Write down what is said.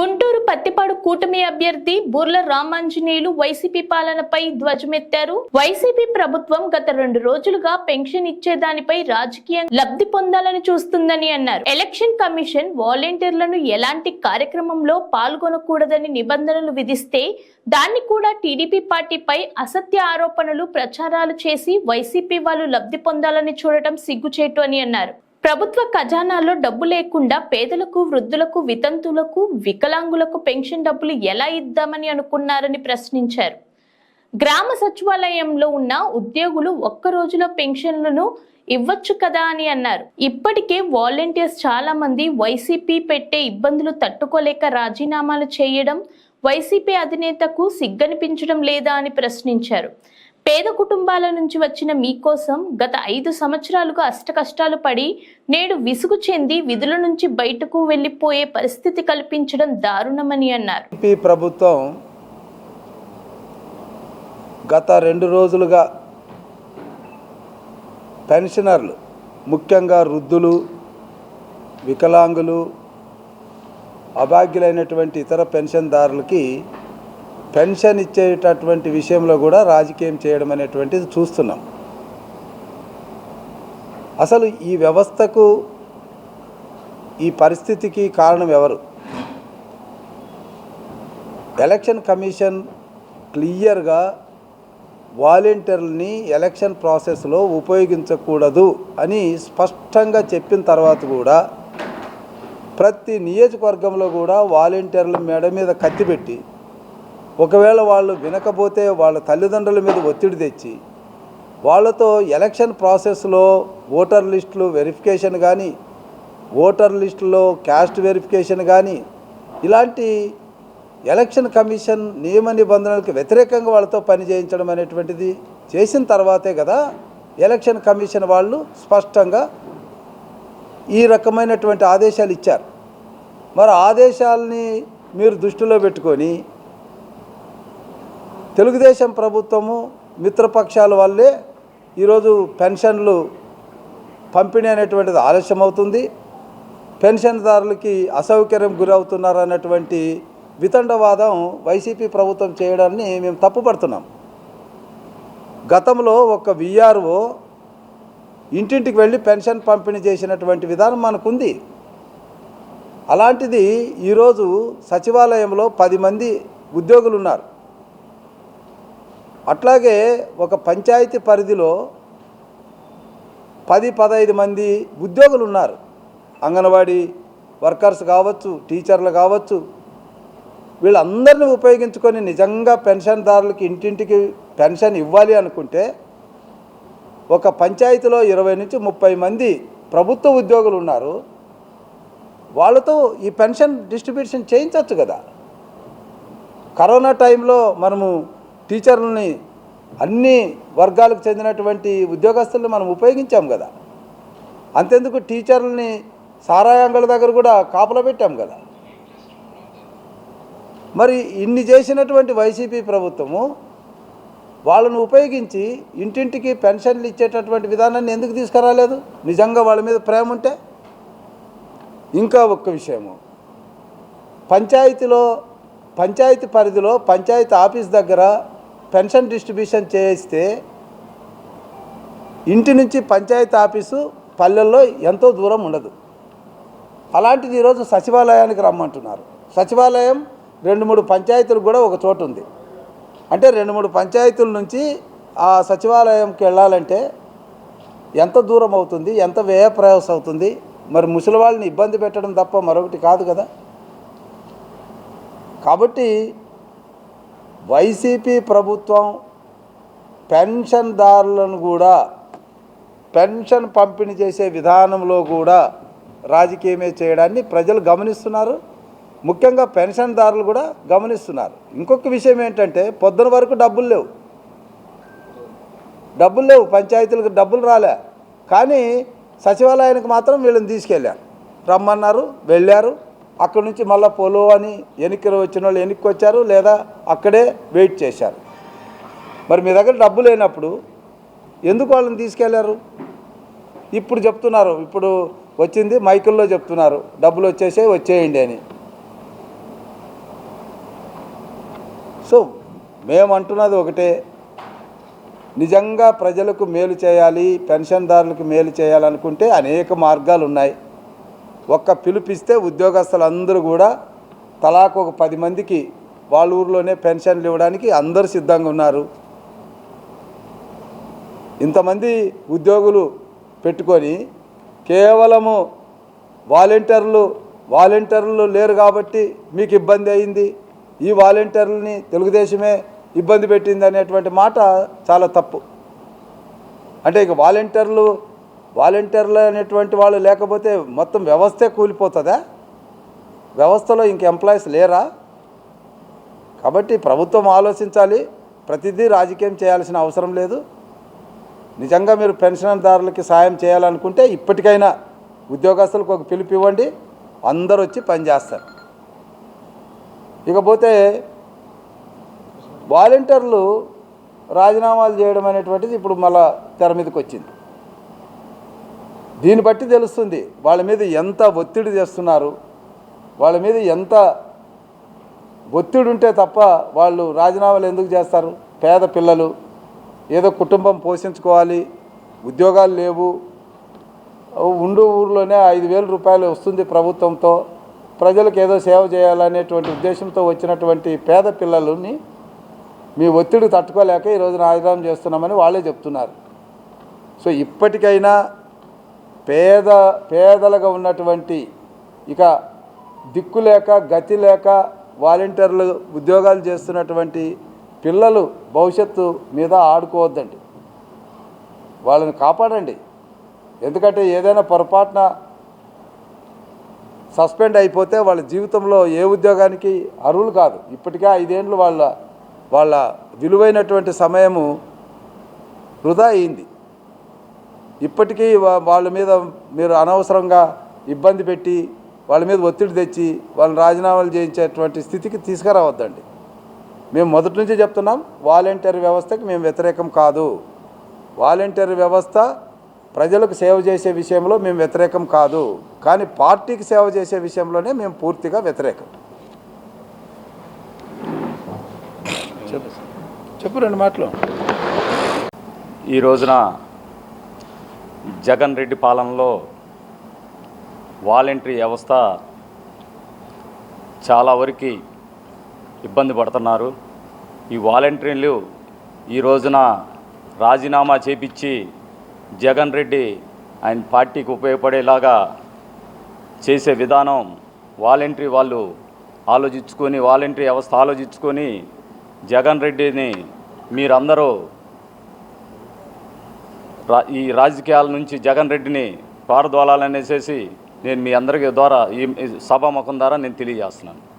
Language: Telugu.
గుంటూరు పత్తిపాడు కూటమి అభ్యర్థి బుర్ల రామాంజనేయులు వైసీపీ పాలనపై ధ్వజమెత్తారు. వైసీపీ ప్రభుత్వం గత రెండు రోజులుగా పెన్షన్ ఇచ్చేదానిపై రాజకీయ లబ్ధి పొందాలని చూస్తుందని అన్నారు. ఎలక్షన్ కమిషన్ వాలంటీర్లను ఎలాంటి కార్యక్రమంలో పాల్గొనకూడదని నిబంధనలు విధిస్తే దాన్ని కూడా టీడీపీ పార్టీపై అసత్య ఆరోపణలు ప్రచారాలు చేసి వైసీపీ వాళ్ళు లబ్ధి పొందాలని చూడటం సిగ్గుచేటు అని అన్నారు. ప్రభుత్వ ఖజానాలో డబ్బు లేకుండా పేదలకు వృద్ధులకు వితంతులకు వికలాంగులకు పెన్షన్ డబ్బులు ఎలా ఇద్దామని అనుకున్నారని ప్రశ్నించారు. గ్రామ సచివాలయంలో ఉన్న ఉద్యోగులు ఒక్క రోజులో పెన్షన్లను ఇవ్వచ్చు కదా అని అన్నారు. ఇప్పటికే వాలంటీర్స్ చాలా మంది వైసీపీ పెట్టే ఇబ్బందులు తట్టుకోలేక రాజీనామాలు చేయడం వైసీపీ అధినేతకు సిగ్గనిపించడం లేదా అని ప్రశ్నించారు. పేద కుటుంబాల నుంచి వచ్చిన మీకోసం గత ఐదు సంవత్సరాలుగా అష్టకష్టాలు పడి నేడు విసుగు చెంది విధుల నుంచి బయటకు వెళ్ళిపోయే పరిస్థితి కల్పించడం దారుణమని అన్నారు. ఏపీ ప్రభుత్వం గత రెండు రోజులుగా పెన్షనర్లు ముఖ్యంగా వృద్ధులు వికలాంగులు అభాగ్యులైనటువంటి ఇతర పెన్షన్దారులకి పెన్షన్ ఇచ్చేటటువంటి విషయంలో కూడా రాజకీయం చేయడం అనేటువంటిది చూస్తున్నాం. అసలు ఈ వ్యవస్థకు ఈ పరిస్థితికి కారణం ఎవరు? ఎలక్షన్ కమిషన్ క్లియర్గా వాలంటీర్లని ఎలక్షన్ ప్రాసెస్లో ఉపయోగించకూడదు అని స్పష్టంగా చెప్పిన తర్వాత కూడా ప్రతి నియోజకవర్గంలో కూడా వాలంటీర్ల మెడ మీద కత్తిపెట్టి ఒకవేళ వాళ్ళు వినకపోతే వాళ్ళ తల్లిదండ్రుల మీద ఒత్తిడి తెచ్చి వాళ్ళతో ఎలక్షన్ ప్రాసెస్లో ఓటర్ లిస్టులు వెరిఫికేషన్ కానీ ఓటర్ లిస్టులో క్యాస్ట్ వెరిఫికేషన్ కానీ ఇలాంటి ఎలక్షన్ కమిషన్ నియమ నిబంధనలకు వ్యతిరేకంగా వాళ్ళతో పని చేయించడం అనేటువంటిది చేసిన తర్వాతే కదా ఎలక్షన్ కమిషన్ వాళ్ళు స్పష్టంగా ఈ రకమైనటువంటి ఆదేశాలు ఇచ్చారు. మరి ఆదేశాలని మీరు దృష్టిలో పెట్టుకొని తెలుగుదేశం ప్రభుత్వము మిత్రపక్షాల వల్లే ఈరోజు పెన్షన్లు పంపిణీ అనేటువంటిది ఆలస్యం అవుతుంది పెన్షన్దారులకి అసౌకర్యం గురవుతున్నారు అన్నటువంటి వితండవాదం వైసీపీ ప్రభుత్వం చేయడాన్ని మేము తప్పుపడుతున్నాం. గతంలో ఒక విఆర్ఓ ఇంటింటికి వెళ్ళి పెన్షన్ పంపిణీ చేసినటువంటి విధానం మనకుంది. అలాంటిది ఈరోజు సచివాలయంలో పది మంది ఉద్యోగులు ఉన్నారు అట్లాగే ఒక పంచాయతీ పరిధిలో పది పదహైదు మంది ఉద్యోగులు ఉన్నారు అంగన్వాడీ వర్కర్స్ కావచ్చు టీచర్లు కావచ్చు. వీళ్ళందరినీ ఉపయోగించుకొని నిజంగా పెన్షన్దారులకి ఇంటింటికి పెన్షన్ ఇవ్వాలి అనుకుంటే ఒక పంచాయతీలో ఇరవై నుంచి ముప్పై మంది ప్రభుత్వ ఉద్యోగులు ఉన్నారు వాళ్ళతో ఈ పెన్షన్ డిస్ట్రిబ్యూషన్ చేయించవచ్చు కదా. కరోనా టైంలో మనము టీచర్లని అన్ని వర్గాలకు చెందినటువంటి ఉద్యోగస్తులను మనం ఉపయోగించాం కదా. అంతెందుకు టీచర్లని సారాయాంగుల దగ్గర కూడా కాపలా పెట్టాం కదా. మరి ఇన్ని చేసినటువంటి వైసీపీ ప్రభుత్వము వాళ్ళను ఉపయోగించి ఇంటింటికి పెన్షన్లు ఇచ్చేటటువంటి విధానాన్ని ఎందుకు తీసుకురాలేదు? నిజంగా వాళ్ళ మీద ప్రేమ ఉంటే? ఇంకా ఒక్క విషయము. పంచాయతీలో పంచాయతీ పరిధిలో పంచాయతీ ఆఫీస్ దగ్గర పెన్షన్ డిస్ట్రిబ్యూషన్ చేస్తే ఇంటి నుంచి పంచాయతీ ఆఫీసు పల్లెల్లో ఎంతో దూరం ఉండదు. అలాంటిది ఈరోజు సచివాలయానికి రమ్మంటున్నారు. సచివాలయం రెండు మూడు పంచాయతీలు కూడా ఒక చోటు ఉంది. అంటే రెండు మూడు పంచాయతీల నుంచి ఆ సచివాలయంకి వెళ్ళాలంటే ఎంత దూరం అవుతుంది ఎంత వ్యయ ప్రయాస అవుతుంది? మరి ముసలి వాళ్ళని ఇబ్బంది పెట్టడం తప్ప మరొకటి కాదు కదా. కాబట్టి వైసీపీ ప్రభుత్వం పెన్షన్దారులను కూడా పెన్షన్ పంపిణీ చేసే విధానంలో కూడా రాజకీయమే చేయడాన్ని ప్రజలు గమనిస్తున్నారు. ముఖ్యంగా పెన్షన్దారులు కూడా గమనిస్తున్నారు. ఇంకొక విషయం ఏంటంటే పొద్దున వరకు డబ్బులు లేవు. డబ్బులు లేవు పంచాయతీలకు డబ్బులు రాలే. కానీ సచివాలయానికి మాత్రం వీళ్ళని తీసుకెళ్ళారు. రమ్మన్నారు వెళ్ళారు. అక్కడి నుంచి మళ్ళీ పోలో అని ఎన్నిక వచ్చిన వాళ్ళు ఎన్నికకి వచ్చారు లేదా అక్కడే వెయిట్ చేశారు. మరి మీ దగ్గర డబ్బు లేనప్పుడు ఎందుకు వాళ్ళని తీసుకెళ్ళారు? ఇప్పుడు చెప్తున్నారు ఇప్పుడు వచ్చింది మైకుల్లో చెప్తున్నారు డబ్బులు వచ్చేసే వచ్చేయండి అని. సో మేము అంటున్నది ఒకటే నిజంగా ప్రజలకు మేలు చేయాలి పెన్షన్దారులకు మేలు చేయాలనుకుంటే అనేక మార్గాలు ఉన్నాయి ఒక్క పిలిపిస్తే ఉద్యోగస్తులందరూ కూడా తలాకు ఒక పది మందికి వాళ్ళ ఊర్లోనే పెన్షన్లు ఇవ్వడానికి అందరూ సిద్ధంగా ఉన్నారు. ఇంతమంది ఉద్యోగులు పెట్టుకొని కేవలము వాలంటీర్లు వాలంటీర్లు లేరు కాబట్టి మీకు ఇబ్బంది అయింది. ఈ వాలంటీర్లని తెలుగుదేశమే ఇబ్బంది పెట్టింది అనేటువంటి మాట చాలా తప్పు. అంటే ఇక వాలంటీర్లు వాలంటీర్లు అనేటువంటి వాళ్ళు లేకపోతే మొత్తం వ్యవస్థే కూలిపోతుందా? వ్యవస్థలో ఇంక ఎంప్లాయీస్ లేరా? కాబట్టి ప్రభుత్వం ఆలోచించాలి. ప్రతిదీ రాజకీయం చేయాల్సిన అవసరం లేదు. నిజంగా మీరు పెన్షన్దారులకి సాయం చేయాలనుకుంటే ఇప్పటికైనా ఉద్యోగస్తులకు ఒక పిలుపు ఇవ్వండి. అందరూ వచ్చి పనిచేస్తారు ఇకపోతే వాలంటీర్లు రాజీనామాలు చేయడం అనేటువంటిది ఇప్పుడు మళ్ళా తెర మీదకి వచ్చింది. దీన్ని బట్టి తెలుస్తుంది వాళ్ళ మీద ఎంత ఒత్తిడి చేస్తున్నారు వాళ్ళ మీద ఎంత ఒత్తిడి ఉంటే తప్ప వాళ్ళు రాజీనామాలు ఎందుకు చేస్తారు? పేద పిల్లలు ఏదో కుటుంబం పోషించుకోవాలి ఉద్యోగాలు లేవు ఉండు ఊర్లోనే ఐదు వేల రూపాయలు వస్తుంది ప్రభుత్వంతో ప్రజలకు ఏదో సేవ చేయాలనేటువంటి ఉద్దేశంతో వచ్చినటువంటి పేద పిల్లలని మీ ఒత్తిడి తట్టుకోలేక ఈరోజు రాజీనామా చేస్తున్నామని వాళ్ళే చెప్తున్నారు. సో ఇప్పటికైనా పేద పేదలుగా ఉన్నటువంటి ఇక దిక్కు లేక గతి లేక వాలంటీర్లు ఉద్యోగాలు చేస్తున్నటువంటి పిల్లలు భవిష్యత్తు మీద ఆడుకోవద్దండి. వాళ్ళని కాపాడండి. ఎందుకంటే ఏదైనా పొరపాటున సస్పెండ్ అయిపోతే వాళ్ళ జీవితంలో ఏ ఉద్యోగానికి అర్హులు కాదు. ఇప్పటికే ఐదేండ్లు వాళ్ళ వాళ్ళ విలువైనటువంటి సమయము వృధా అయింది. ఇప్పటికీ వా- వాళ్ళ మీద మీరు అనవసరంగా ఇబ్బంది పెట్టి వాళ్ళ మీద ఒత్తిడి తెచ్చి వాళ్ళని రాజీనామాలు చేయించేటువంటి స్థితికి తీసుకురావద్దండి. మేము మొదటి నుంచి చెప్తున్నాం వాలంటీర్ వ్యవస్థకి మేము వ్యతిరేకం కాదు. వాలంటీర్ వ్యవస్థ ప్రజలకు సేవ చేసే విషయంలో మేము వ్యతిరేకం కాదు. కానీ పార్టీకి సేవ చేసే విషయంలోనే మేము పూర్తిగా వ్యతిరేకం. చెప్పు. రెండు మాటలు. ఈ రోజున జగన్ రెడ్డి పాలనలో వాలంటరీ వ్యవస్థ చాలా వరకు ఇబ్బంది పడుతున్నారు. ఈ వాలంటీర్లు ఈ రోజున రాజీనామా చేపించి జగన్ రెడ్డి ఆయన పార్టీకి ఉపయోగపడేలాగా చేసే విధానం వాలంటరీ వాళ్ళు ఆలోచించుకొని వాలంటరీ వ్యవస్థ ఆలోచించుకొని జగన్ రెడ్డిని మీరందరూ ఈ రాజకీయాల నుంచి జగన్ రెడ్డిని పారదోలాలనేసేసి నేను మీ అందరికీ ద్వారా ఈ సభా సభాముఖం ద్వారా నేను తెలియజేస్తున్నాను.